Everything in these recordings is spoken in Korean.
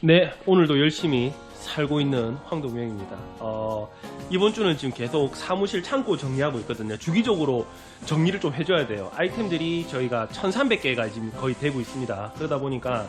네, 오늘도 열심히 살고 있는 황동명입니다. 어, 이번 주는 지금 계속 사무실 창고 정리하고 있거든요. 주기적으로 정리를 좀 해줘야 돼요. 아이템들이 저희가 1300개가 지금 거의 되고 있습니다. 그러다 보니까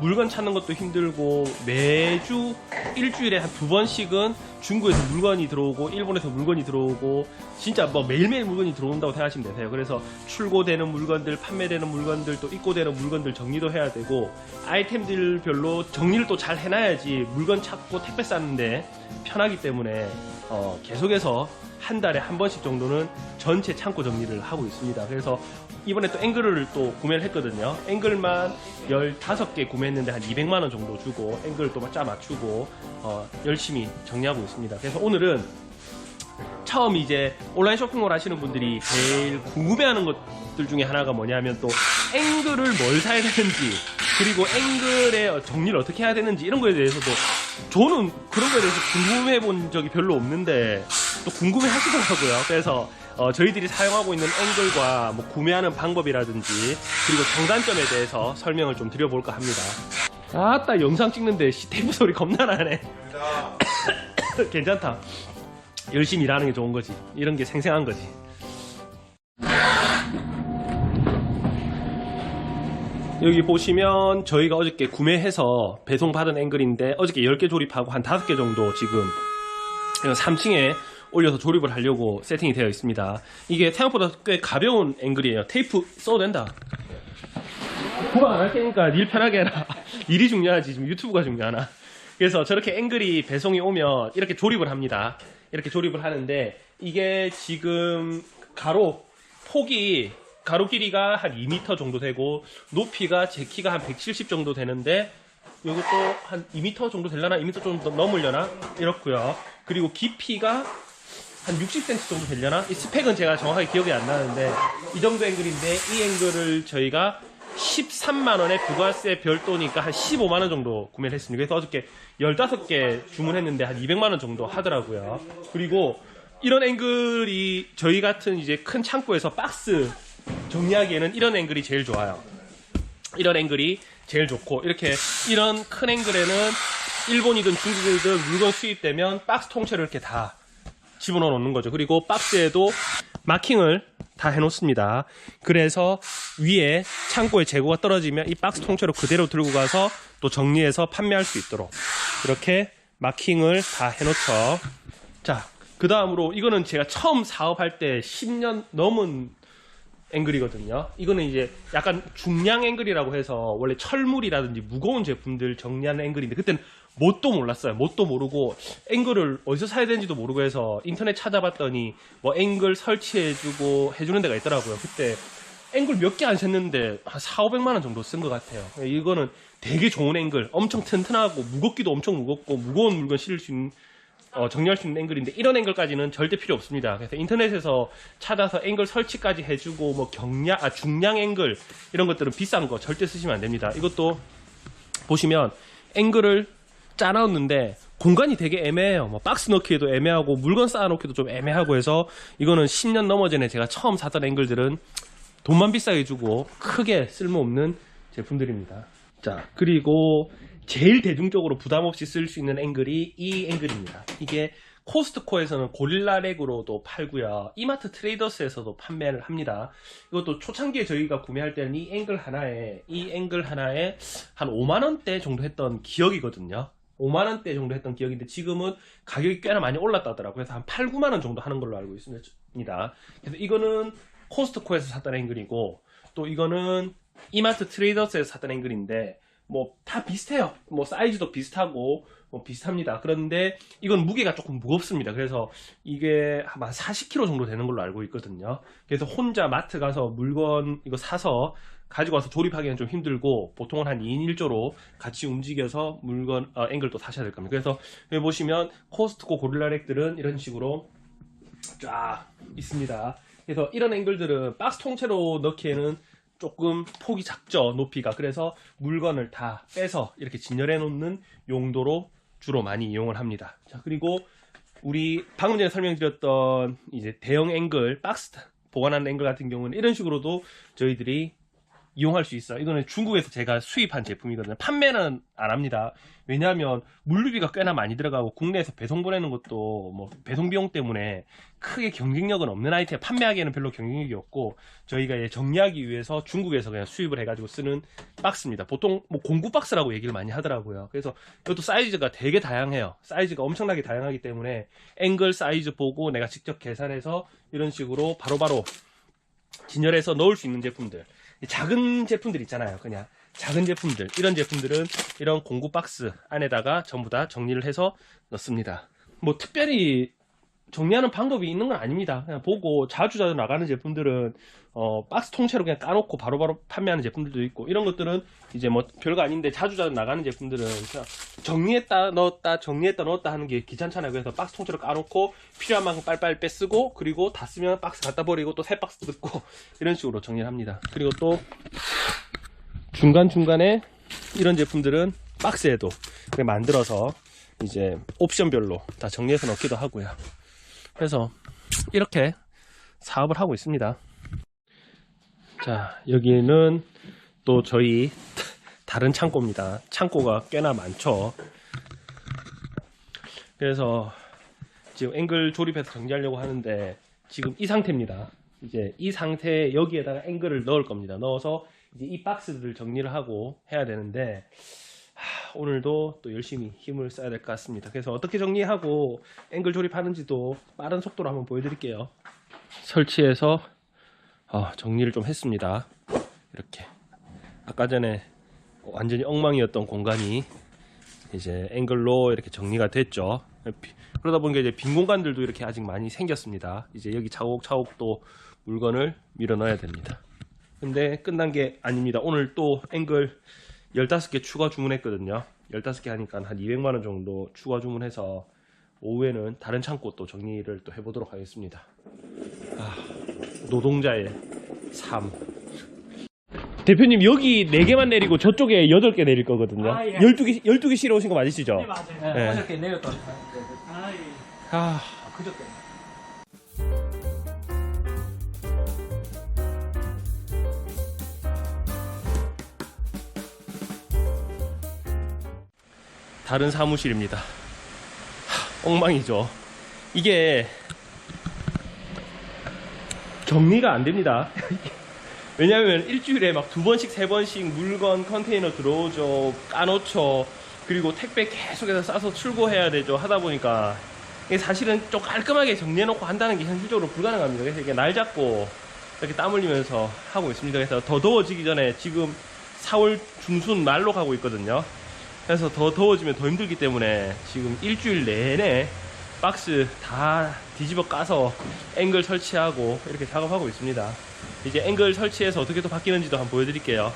물건 찾는 것도 힘들고 매주 일주일에 한 두 번씩은 중국에서 물건이 들어오고 일본에서 물건이 들어오고 진짜 뭐 매일매일 물건이 들어온다고 생각하시면 되세요. 그래서 출고되는 물건들, 판매되는 물건들, 또 입고되는 물건들 정리도 해야 되고 아이템들별로 정리를 또 잘 해놔야지 물건 찾고 택배 쌌는데 편하기 때문에 어, 계속해서 한 달에 한 번씩 정도는 전체 창고 정리를 하고 있습니다. 그래서 이번에 또 앵글을 또 구매를 했거든요. 앵글만 15개 구매했는데 한 200만 원 정도 주고 앵글 또 짜 맞추고 어, 열심히 정리하고 있습니다. 그래서 오늘은 처음 이제 온라인 쇼핑몰 하시는 분들이 제일 궁금해하는 것들 중에 하나가 뭐냐면 또 앵글을 뭘 사야 되는지 그리고 앵글의 정리를 어떻게 해야 되는지 이런 거에 대해서도 저는 그런 거에 대해서 궁금해 본 적이 별로 없는데 또 궁금해 하시더라고요. 그래서 어, 저희들이 사용하고 있는 앵글과 뭐 구매하는 방법이라든지 그리고 장단점에 대해서 설명을 좀 드려볼까 합니다. 아따 영상 찍는데 시- 테이프 소리 겁나 나네. 괜찮다. 열심히 일하는 게 좋은 거지. 이런 게 생생한 거지. 여기 보시면 저희가 어저께 구매해서 배송받은 앵글인데 어저께 10개 조립하고 한 5개 정도 지금 3층에 올려서 조립을 하려고 세팅이 되어 있습니다. 이게 생각보다 꽤 가벼운 앵글이에요. 테이프 써도 된다. 구박 안할 테니까 일 편하게 해라. 일이 중요하지. 지금 유튜브가 중요하나. 그래서 저렇게 앵글이 배송이 오면 이렇게 조립을 합니다. 이렇게 조립을 하는데 이게 지금 가로 폭이 가로 길이가 한 2m 정도 되고 높이가 제 키가 한 170 정도 되는데 이것도 한 2m 정도 되려나 2m 정도 넘으려나 이렇고요. 그리고 깊이가 한 60cm 정도 되려나? 이 스펙은 제가 정확하게 기억이 안 나는데 이 정도 앵글인데 이 앵글을 저희가 13만원에 부가세 별도니까 한 15만원 정도 구매를 했습니다. 그래서 어저께 15개 주문했는데 한 200만원 정도 하더라고요. 그리고 이런 앵글이 저희 같은 이제 큰 창고에서 박스 정리하기에는 이런 앵글이 제일 좋아요. 이런 앵글이 제일 좋고 이렇게 이런 큰 앵글에는 일본이든 중국이든 물건 수입되면 박스 통째로 이렇게 다 집어넣어 놓는 거죠. 그리고 박스에도 마킹을 다 해놓습니다. 그래서 위에 창고에 재고가 떨어지면 이 박스 통째로 그대로 들고 가서 또 정리해서 판매할 수 있도록 이렇게 마킹을 다 해놓죠. 자, 그 다음으로 이거는 제가 처음 사업할 때 10년 넘은 앵글이거든요. 이거는 이제 약간 중량 앵글이라고 해서 원래 철물이라든지 무거운 제품들 정리하는 앵글인데 그때는 뭣도 몰랐어요. 뭣도 모르고 앵글을 어디서 사야 되는지도 모르고 해서 인터넷 찾아봤더니 뭐 앵글 설치해주고 해주는 데가 있더라고요. 그때 앵글 몇 개 안 샜는데 한 4, 500만 원 정도 쓴 것 같아요. 이거는 되게 좋은 앵글, 엄청 튼튼하고 무겁기도 엄청 무겁고 무거운 물건 실을 수 있는 어, 정리할 수 있는 앵글인데 이런 앵글까지는 절대 필요 없습니다. 그래서 인터넷에서 찾아서 앵글 설치까지 해주고 뭐 경량, 아 중량 앵글 이런 것들은 비싼 거 절대 쓰시면 안 됩니다. 이것도 보시면 앵글을 짜놨는데 공간이 되게 애매해요. 뭐 박스 넣기에도 애매하고 물건 쌓아놓기도 좀 애매하고 해서 이거는 10년 넘어 전에 제가 처음 사던 앵글들은 돈만 비싸게 주고 크게 쓸모없는 제품들입니다. 자, 그리고 제일 대중적으로 부담 없이 쓸 수 있는 앵글이 이 앵글입니다. 이게 코스트코에서는 고릴라렉으로도 팔고요. 이마트 트레이더스에서도 판매를 합니다. 이것도 초창기에 저희가 구매할 때는 이 앵글 하나에 이 앵글 하나에 한 5만 원대 정도 했던 기억이거든요. 5만 원대 정도 했던 기억인데 지금은 가격이 꽤나 많이 올랐다더라고요. 그래서 한 8, 9만 원 정도 하는 걸로 알고 있습니다. 그래서 이거는 코스트코에서 샀던 앵글이고 또 이거는 이마트 트레이더스에서 샀던 앵글인데 뭐 다 비슷해요. 뭐 사이즈도 비슷하고 뭐 비슷합니다. 그런데 이건 무게가 조금 무겁습니다. 그래서 이게 아마 40kg 정도 되는 걸로 알고 있거든요. 그래서 혼자 마트 가서 물건 이거 사서 가지고 와서 조립하기는 좀 힘들고 보통은 한 2인 1조로 같이 움직여서 물건 어, 앵글도 사셔야 될 겁니다. 그래서 여기 보시면 코스트코 고릴라렉들은 이런 식으로 쫙 있습니다. 그래서 이런 앵글들은 박스 통째로 넣기에는 조금 폭이 작죠 높이가. 그래서 물건을 다 빼서 이렇게 진열해 놓는 용도로 주로 많이 이용을 합니다. 자 그리고 우리 방금 전에 설명드렸던 이제 대형 앵글 박스 보관하는 앵글 같은 경우는 이런 식으로도 저희들이 이용할 수 있어요. 이거는 중국에서 제가 수입한 제품이거든요. 판매는 안 합니다. 왜냐하면 물류비가 꽤나 많이 들어가고 국내에서 배송 보내는 것도 뭐 배송 비용 때문에 크게 경쟁력은 없는 아이템 판매하기에는 별로 경쟁력이 없고 저희가 이제 정리하기 위해서 중국에서 그냥 수입을 해가지고 쓰는 박스입니다. 보통 뭐 공구 박스라고 얘기를 많이 하더라고요. 그래서 이것도 사이즈가 되게 다양해요. 사이즈가 엄청나게 다양하기 때문에 앵글 사이즈 보고 내가 직접 계산해서 이런 식으로 바로바로 진열해서 넣을 수 있는 제품들. 작은 제품들 있잖아요. 그냥 작은 제품들. 이런 제품들은 이런 공구 박스 안에다가 전부 다 정리를 해서 넣습니다. 뭐 특별히 정리하는 방법이 있는 건 아닙니다. 그냥 보고 자주 자주 나가는 제품들은 어, 박스 통째로 그냥 까놓고 바로 바로 판매하는 제품들도 있고 이런 것들은 이제 뭐 별거 아닌데 자주 자주 나가는 제품들은 그냥 정리했다 넣었다 정리했다 넣었다 하는 게 귀찮잖아요. 그래서 박스 통째로 까놓고 필요한 만큼 빨리빨리 빼쓰고 그리고 다 쓰면 박스 갖다 버리고 또 새 박스 뜯고 이런 식으로 정리를 합니다. 그리고 또 중간중간에 이런 제품들은 박스에도 만들어서 이제 옵션별로 다 정리해서 넣기도 하고요. 그래서 이렇게 사업을 하고 있습니다. 자, 여기는 또 저희 다른 창고입니다. 창고가 꽤나 많죠. 그래서 지금 앵글 조립해서 정리하려고 하는데 지금 이 상태입니다. 이제 이 상태에 여기에다가 앵글을 넣을 겁니다. 넣어서 이제 이 박스들을 정리를 하고 해야 되는데 하, 오늘도 또 열심히 힘을 써야 될 것 같습니다. 그래서 어떻게 정리하고 앵글 조립하는지도 빠른 속도로 한번 보여드릴게요. 설치해서 아, 정리를 좀 했습니다. 이렇게 아까 전에 완전히 엉망이었던 공간이 이제 앵글로 이렇게 정리가 됐죠. 비- 그러다 보니까 이제 빈 공간들도 이렇게 아직 많이 생겼습니다. 이제 여기 차곡차곡 또 물건을 밀어 넣어야 됩니다. 근데 끝난 게 아닙니다. 오늘 또 앵글 15개 추가 주문했거든요. 15개 하니까 한 200만 원 정도 추가 주문해서 오후에는 다른 창고 또 정리를 또 해보도록 하겠습니다. 아, 노동자의 삶. 대표님 여기 4개만 내리고 저쪽에 8개 내릴 거거든요. 아, 예. 12개 12개 실어 오신 거 맞으시죠? 네, 맞아요. 네. 어저께 내렸던. 아, 예. 아, 아, 그저께. 다른 사무실입니다. 하, 엉망이죠. 이게 정리가 안 됩니다. 왜냐하면 일주일에 막 두 번씩 세 번씩 물건 컨테이너 들어오죠, 까놓죠, 그리고 택배 계속해서 싸서 출고해야 되죠. 하다 보니까 이게 사실은 좀 깔끔하게 정리해놓고 한다는 게 현실적으로 불가능합니다. 그래서 이게 날 잡고 이렇게 땀 흘리면서 하고 있습니다. 그래서 더 더워지기 전에 지금 4월 중순 말로 가고 있거든요. 그래서 더 더워지면 더 힘들기 때문에 지금 일주일 내내 박스 다 뒤집어 까서 앵글 설치하고 이렇게 작업하고 있습니다. 이제 앵글 설치해서 어떻게 또 바뀌는지도 한번 보여드릴게요.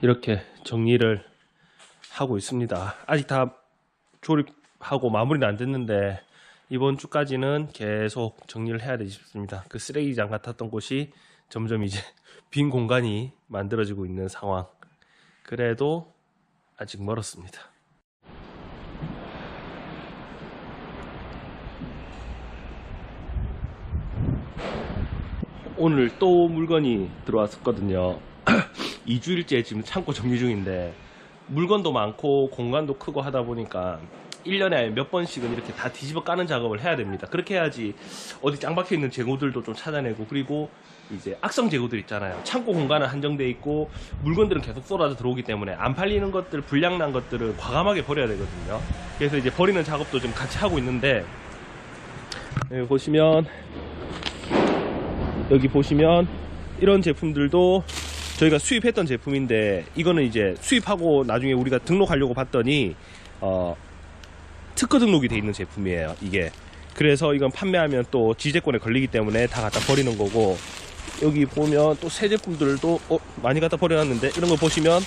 이렇게 정리를 하고 있습니다. 아직 다 조립하고 마무리는 안 됐는데 이번 주까지는 계속 정리를 해야 되지 싶습니다. 그 쓰레기장 같았던 곳이 점점 이제 빈 공간이 만들어지고 있는 상황. 그래도 아직 멀었습니다. 오늘 또 물건이 들어왔었거든요. 2주일째 지금 창고 정리 중인데 물건도 많고 공간도 크고 하다 보니까 1년에 몇 번씩은 이렇게 다 뒤집어 까는 작업을 해야 됩니다. 그렇게 해야지 어디 짱 박혀 있는 재고들도 좀 찾아내고 그리고 이제 악성 재고들 있잖아요. 창고 공간은 한정돼 있고 물건들은 계속 쏟아져 들어오기 때문에 안 팔리는 것들, 불량난 것들을 과감하게 버려야 되거든요. 그래서 이제 버리는 작업도 좀 같이 하고 있는데 여기 보시면 여기 보시면 이런 제품들도 저희가 수입했던 제품인데 이거는 이제 수입하고 나중에 우리가 등록하려고 봤더니 어, 특허 등록이 돼 있는 제품이에요 이게 그래서 이건 판매하면 또 지재권에 걸리기 때문에 다 갖다 버리는 거고 여기 보면 또 새 제품들도 어, 많이 갖다 버려놨는데 이런 거 보시면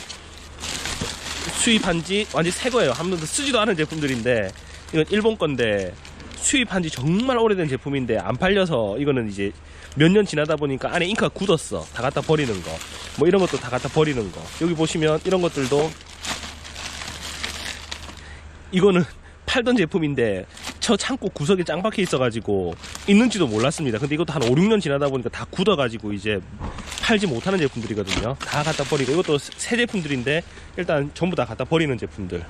수입한 지 완전 새 거예요 한 번도 쓰지도 않은 제품들인데 이건 일본 건데 수입한 지 정말 오래된 제품인데 안 팔려서 이거는 이제 몇 년 지나다 보니까 안에 잉크가 굳었어. 다 갖다 버리는 거. 뭐 이런 것도 다 갖다 버리는 거. 여기 보시면 이런 것들도 이거는 팔던 제품인데 근처 창고 구석에 짱 박혀 있어가지고 있는지도 몰랐습니다. 근데 이것도 한 5, 6년 지나다 보니까 다 굳어가지고 이제 팔지 못하는 제품들이거든요. 다 갖다 버리고 이것도 새 제품들인데 일단 전부 다 갖다 버리는 제품들.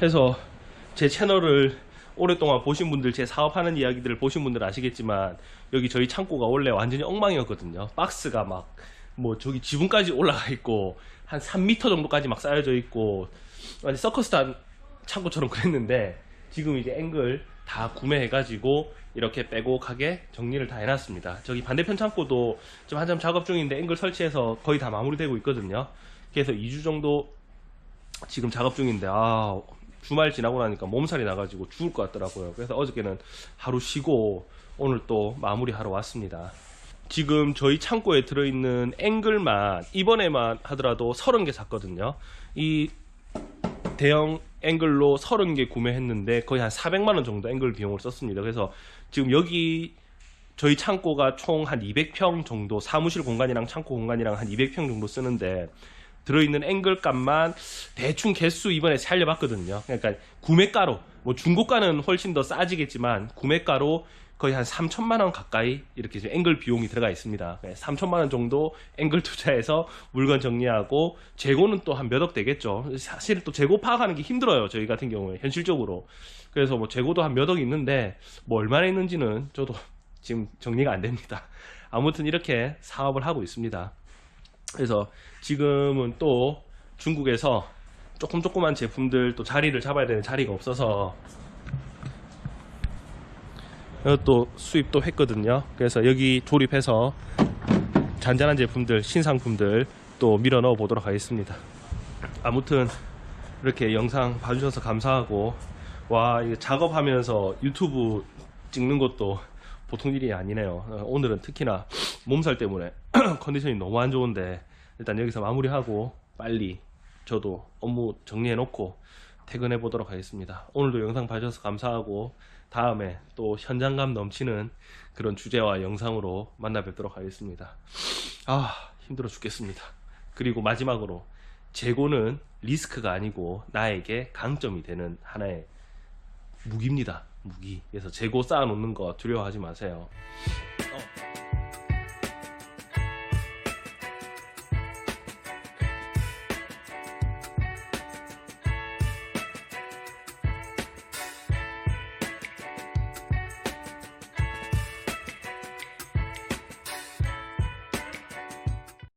해서 제 채널을 오랫동안 보신 분들 제 사업하는 이야기들을 보신 분들 아시겠지만 여기 저희 창고가 원래 완전히 엉망이었거든요. 박스가 막 뭐 저기 지붕까지 올라가 있고 한 3m 정도까지 막 쌓여져 있고 완전 서커스단 창고처럼 그랬는데 지금 이제 앵글 다 구매해가지고 이렇게 빼곡하게 정리를 다 해놨습니다. 저기 반대편 창고도 지금 한참 작업 중인데 앵글 설치해서 거의 다 마무리되고 있거든요. 그래서 2주 정도 지금 작업 중인데 아 주말 지나고 나니까 몸살이 나가지고 죽을 것 같더라고요. 그래서 어저께는 하루 쉬고 오늘 또 마무리하러 왔습니다. 지금 저희 창고에 들어있는 앵글만 이번에만 하더라도 30개 샀거든요. 이 대형 앵글로 30개 구매했는데 거의 한 400만 원 정도 앵글 비용을 썼습니다. 그래서 지금 여기 저희 창고가 총 한 200평 정도 사무실 공간이랑 창고 공간이랑 한 200평 정도 쓰는데 들어있는 앵글 값만 대충 개수 이번에 살려봤거든요. 그러니까 구매가로 뭐 중고가는 훨씬 더 싸지겠지만 구매가로 거의 한 3천만 원 가까이 이렇게 지금 앵글 비용이 들어가 있습니다. 3천만 원 정도 앵글 투자해서 물건 정리하고 재고는 또 한 몇억 되겠죠. 사실 또 재고 파악하는 게 힘들어요. 저희 같은 경우에 현실적으로. 그래서 뭐 재고도 한 몇억 있는데 뭐 얼마나 있는지는 저도 지금 정리가 안 됩니다. 아무튼 이렇게 사업을 하고 있습니다. 그래서 지금은 또 중국에서 조금 조그만 제품들 또 자리를 잡아야 되는 자리가 없어서 또 수입도 했거든요. 그래서 여기 조립해서 잔잔한 제품들, 신상품들 또 밀어 넣어 보도록 하겠습니다. 아무튼 이렇게 영상 봐주셔서 감사하고 와 이거 작업하면서 유튜브 찍는 것도 보통 일이 아니네요. 어, 오늘은 특히나 몸살 때문에 컨디션이 너무 안 좋은데 일단 여기서 마무리하고 빨리 저도 업무 정리해 놓고 퇴근해 보도록 하겠습니다. 오늘도 영상 봐주셔서 감사하고 다음에 또 현장감 넘치는 그런 주제와 영상으로 만나 뵙도록 하겠습니다. 아 힘들어 죽겠습니다. 그리고 마지막으로 재고는 리스크가 아니고 나에게 강점이 되는 하나의 무기입니다. 무기. 그래서 재고 쌓아놓는 거 두려워하지 마세요. 어.